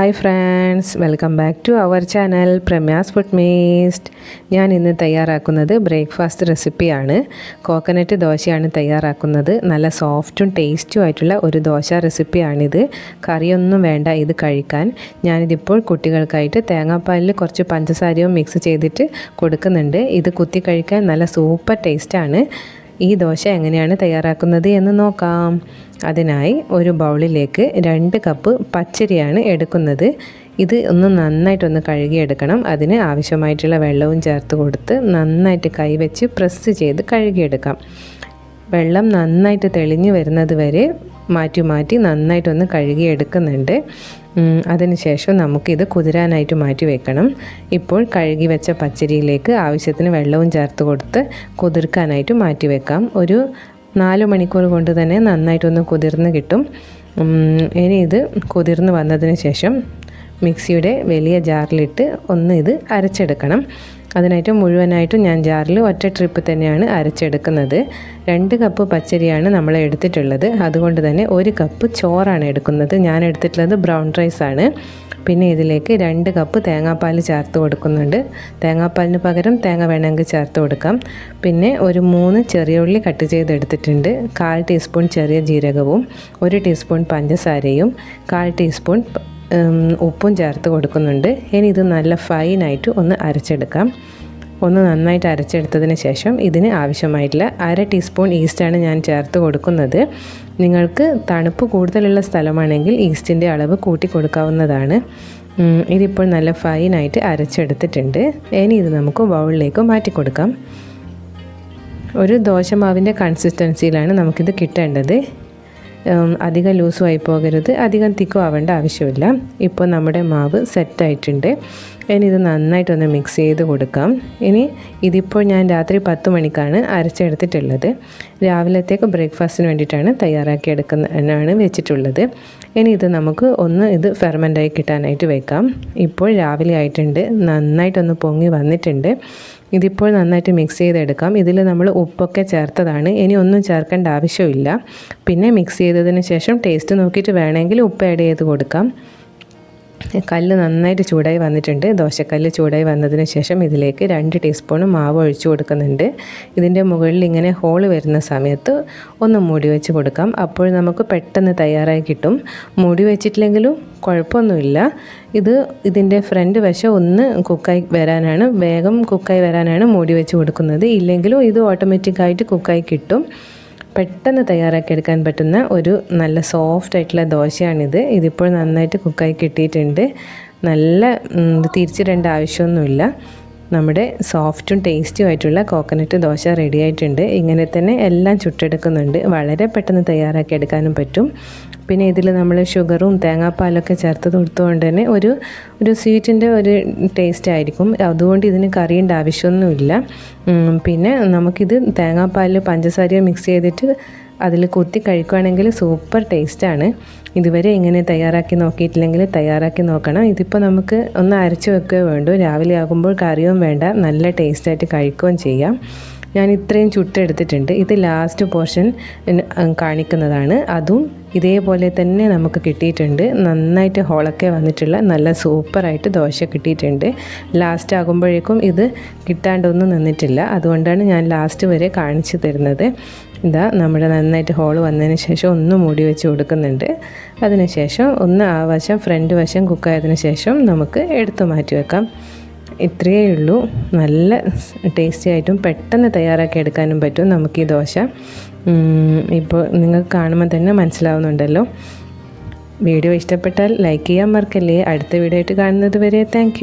Hi friends welcome back to our channel Pramya's food മീസ്റ്റ്. ഞാൻ ഇന്ന് തയ്യാറാക്കുന്നത് ബ്രേക്ക്ഫാസ്റ്റ് റെസിപ്പിയാണ്. കോക്കനട്ട് ദോശയാണ് തയ്യാറാക്കുന്നത്. നല്ല സോഫ്റ്റും ടേസ്റ്റും ആയിട്ടുള്ള ഒരു ദോശ റെസിപ്പിയാണിത്. കറിയൊന്നും വേണ്ട ഇത് കഴിക്കാൻ. ഞാനിതിപ്പോൾ കുട്ടികൾക്കായിട്ട് തേങ്ങാപ്പാലിൽ കുറച്ച് പഞ്ചസാരയും മിക്സ് ചെയ്തിട്ട് കൊടുക്കുന്നുണ്ട്. ഇത് കുത്തി കഴിക്കാൻ നല്ല സൂപ്പർ ടേസ്റ്റാണ്. ഈ ദോശ എങ്ങനെയാണ് തയ്യാറാക്കുന്നത് എന്ന് നോക്കാം. അതിനായി ഒരു ബൗളിലേക്ക് രണ്ട് കപ്പ് പച്ചരിയാണ് എടുക്കുന്നത്. ഇത് ഒന്ന് നന്നായിട്ടൊന്ന് കഴുകിയെടുക്കണം. അതിന് ആവശ്യമായിട്ടുള്ള വെള്ളവും ചേർത്ത് കൊടുത്ത് നന്നായിട്ട് കൈവച്ച് പ്രസ് ചെയ്ത് കഴുകിയെടുക്കാം. വെള്ളം നന്നായിട്ട് തെളിഞ്ഞു വരുന്നത് വരെ മാറ്റി മാറ്റി നന്നായിട്ടൊന്ന് കഴുകിയെടുക്കുന്നുണ്ട്. അതിനുശേഷം നമുക്കിത് കുതിരാനായിട്ട് മാറ്റി വെക്കണം. ഇപ്പോൾ കഴുകി വെച്ച പച്ചരിയിലേക്ക് ആവശ്യത്തിന് വെള്ളവും ചേർത്ത് കൊടുത്ത് കുതിർക്കാനായിട്ട് മാറ്റി വെക്കാം. ഒരു നാല് മണിക്കൂർ കൊണ്ട് തന്നെ നന്നായിട്ടൊന്ന് കുതിർന്ന് കിട്ടും. ഇനി ഇത് കുതിർന്ന് വന്നതിന് ശേഷം മിക്സിയുടെ വലിയ ജാറിലിട്ട് ഒന്ന് ഇത് അരച്ചെടുക്കണം. അതിനായിട്ട് മുഴുവനായിട്ടും ഞാൻ ജാറിൽ ഒറ്റ ട്രിപ്പ് തന്നെയാണ് അരച്ചെടുക്കുന്നത്. രണ്ട് കപ്പ് പച്ചരിയാണ് നമ്മൾ എടുത്തിട്ടുള്ളത്. അതുകൊണ്ട് തന്നെ ഒരു കപ്പ് ചോറാണ് എടുക്കുന്നത്. ഞാൻ എടുത്തിട്ടുള്ളത് ബ്രൗൺ റൈസാണ് പിന്നെ ഇതിലേക്ക് രണ്ട് കപ്പ് തേങ്ങാപ്പാൽ ചേർത്ത് കൊടുക്കുന്നുണ്ട്. തേങ്ങാപ്പാലിന് പകരം തേങ്ങ വേണമെങ്കിൽ ചേർത്ത് കൊടുക്കാം. പിന്നെ ഒരു മൂന്ന് ചെറിയ ഉള്ളി കട്ട് ചെയ്തെടുത്തിട്ടുണ്ട് കാൽ ടീസ്പൂൺ ചെറിയ ജീരകവും ഒരു ടീസ്പൂൺ പഞ്ചസാരയും കാൽ ടീസ്പൂൺ ഉപ്പും ചേർത്ത് കൊടുക്കുന്നുണ്ട്. ഇനി ഇത് നല്ല ഫൈനായിട്ട് ഒന്ന് അരച്ചെടുക്കാം. ഒന്ന് നന്നായിട്ട് അരച്ചെടുത്തതിന് ശേഷം ഇതിന് ആവശ്യമായിട്ടുള്ള അര ടീസ്പൂൺ ഈസ്റ്റാണ് ഞാൻ ചേർത്ത് കൊടുക്കുന്നത്. നിങ്ങൾക്ക് തണുപ്പ് കൂടുതലുള്ള സ്ഥലമാണെങ്കിൽ ഈസ്റ്റിന്റെ അളവ് കൂട്ടി കൊടുക്കാവുന്നതാണ്. ഇതിപ്പോൾ നല്ല ഫൈനായിട്ട് അരച്ചെടുത്തിട്ടുണ്ട്. ഇനി ഇത് നമുക്ക് ബൗളിലേക്ക് മാറ്റി കൊടുക്കാം. ഒരു ദോശമാവിന്റെ കൺസിസ്റ്റൻസിയിലാണ് നമുക്കിത് കിട്ടേണ്ടത്. അധികം ലൂസുമായി പോകരുത്. അധികം തിക്കും ആവേണ്ട ആവശ്യമില്ല. ഇപ്പോൾ നമ്മുടെ മാവ് സെറ്റായിട്ടുണ്ട്. ഇനി ഇത് നന്നായിട്ടൊന്ന് മിക്സ് ചെയ്ത് കൊടുക്കാം. ഇനി ഇതിപ്പോൾ ഞാൻ രാത്രി പത്ത് മണിക്കാണ് അരച്ചെടുത്തിട്ടുള്ളത്. രാവിലത്തേക്ക് ബ്രേക്ക്ഫാസ്റ്റിന് വേണ്ടിയിട്ടാണ് തയ്യാറാക്കി എടുക്കുന്നതിനാണ് വെച്ചിട്ടുള്ളത്. ഇനി ഇത് നമുക്ക് ഒന്ന് ഇത് ഫെർമെന്റായി കിട്ടാനായിട്ട് വെക്കാം. ഇപ്പോൾ രാവിലെ ആയിട്ടുണ്ട്. നന്നായിട്ടൊന്ന് പൊങ്ങി വന്നിട്ടുണ്ട്. ഇതിപ്പോൾ നന്നായിട്ട് മിക്സ് ചെയ്തെടുക്കാം. ഇതിൽ നമ്മൾ ഉപ്പൊക്കെ ചേർത്തതാണ്. ഇനി ഒന്നും ചേർക്കേണ്ട ആവശ്യമില്ല. പിന്നെ മിക്സ് ചെയ്തതിന് ശേഷം ടേസ്റ്റ് നോക്കിയിട്ട് വേണമെങ്കിൽ ഉപ്പ് ആഡ് ചെയ്ത് കൊടുക്കാം. കല്ല് നന്നായിട്ട് ചൂടായി വന്നിട്ടുണ്ട്. ദോശക്കല്ല് ചൂടായി വന്നതിന് ശേഷം ഇതിലേക്ക് രണ്ട് ടീസ്പൂൺ മാവ് ഒഴിച്ചു കൊടുക്കുന്നുണ്ട്. ഇതിന്റെ മുകളിൽ ഇങ്ങനെ ഹോൾ വരുന്ന സമയത്ത് ഒന്ന് മൂടി വെച്ച് കൊടുക്കാം. അപ്പോൾ നമുക്ക് പെട്ടെന്ന് തയ്യാറായി കിട്ടും. മൂടി വെച്ചിട്ടില്ലെങ്കിലും കുഴപ്പമൊന്നുമില്ല. ഇത് ഇതിന്റെ ഫ്രണ്ട് വശം ഒന്ന് കുക്കായി വരാനാണ്. വേഗം കുക്കായി വരാനാണ് മൂടി വെച്ച് കൊടുക്കുന്നത്. ഇല്ലെങ്കിലും ഇത് ഓട്ടോമാറ്റിക്കായിട്ട് കുക്കായി കിട്ടും. പെട്ടെന്ന് തയ്യാറാക്കി എടുക്കാൻ പറ്റുന്ന ഒരു നല്ല സോഫ്റ്റ് ആയിട്ടുള്ള ദോശയാണിത്. ഇതിപ്പോൾ നന്നായിട്ട് കുക്കായി കിട്ടിയിട്ടുണ്ട്. നല്ല തിരിച്ചിടേണ്ട ആവശ്യമൊന്നുമില്ല. നമ്മുടെ സോഫ്റ്റും ടേസ്റ്റും ആയിട്ടുള്ള കോക്കനട്ട് ദോശ റെഡി ആയിട്ടുണ്ട്. ഇങ്ങനെ തന്നെ എല്ലാം ചുട്ടെടുക്കുന്നുണ്ട്. വളരെ പെട്ടെന്ന് തയ്യാറാക്കി എടുക്കാനും പറ്റും. പിന്നെ ഇതിൽ നമ്മൾ ഷുഗറും തേങ്ങാപ്പാലൊക്കെ ചേർത്ത് കൊടുത്തുകൊണ്ട് തന്നെ ഒരു ഒരു സ്വീറ്റിന്റെ ഒരു ടേസ്റ്റ് ആയിരിക്കും. അതുകൊണ്ട് ഇതിന് കറിയേണ്ട ആവശ്യമൊന്നുമില്ല. പിന്നെ നമുക്കിത് തേങ്ങാപ്പാലിൽ പഞ്ചസാരയോ മിക്സ് ചെയ്തിട്ട് അതിൽ കുത്തി കഴിക്കുകയാണെങ്കിൽ സൂപ്പർ ടേസ്റ്റാണ്. ഇതുവരെ ഇങ്ങനെ തയ്യാറാക്കി നോക്കിയിട്ടില്ലെങ്കിൽ തയ്യാറാക്കി നോക്കണം. ഇതിപ്പോൾ നമുക്ക് ഒന്ന് അരച്ച് വെക്കുകയോ വേണ്ടു. രാവിലെ ആകുമ്പോൾ കറിയും വേണ്ട. നല്ല ടേസ്റ്റായിട്ട് കഴിക്കുകയും ചെയ്യാം. ഞാൻ ഇത്രയും ചുട്ടെടുത്തിട്ടുണ്ട് ഇത് ലാസ്റ്റ് പോർഷൻ കാണിക്കുന്നതാണ്. അതും ഇതേപോലെ തന്നെ നമുക്ക് കിട്ടിയിട്ടുണ്ട്. നന്നായിട്ട് ഹോളൊക്കെ വന്നിട്ടുള്ള നല്ല സൂപ്പറായിട്ട് ദോശ കിട്ടിയിട്ടുണ്ട്. ലാസ്റ്റ് ആകുമ്പോഴേക്കും ഇത് കിട്ടാണ്ടൊന്നും നിന്നിട്ടില്ല. അതുകൊണ്ടാണ് ഞാൻ ലാസ്റ്റ് വരെ കാണിച്ചു തരുന്നത്. ഇതാ നമ്മുടെ നന്നായിട്ട് ഹോൾ വന്നതിന് ശേഷം ഒന്ന് മൂടി വെച്ച് കൊടുക്കുന്നുണ്ട്. അതിനുശേഷം ഒന്ന് ആ വശം ഫ്രണ്ട് വശം കുക്കായതിനു ശേഷം നമുക്ക് എടുത്തു മാറ്റി വെക്കാം. ഇത്രയേ ഉള്ളൂ. നല്ല ടേസ്റ്റി ആയിട്ടും പെട്ടെന്ന് തയ്യാറാക്കി എടുക്കാനും പറ്റും നമുക്ക് ഈ ദോശ. ഇപ്പോൾ നിങ്ങൾക്ക് കാണുമ്പോൾ തന്നെ മനസ്സിലാവുന്നുണ്ടല്ലോ. വീഡിയോ ഇഷ്ടപ്പെട്ടാൽ ലൈക്ക് ചെയ്യാൻ മറക്കല്ലേ. അടുത്ത വീഡിയോ ആയിട്ട് കാണുന്നത് വരെ താങ്ക്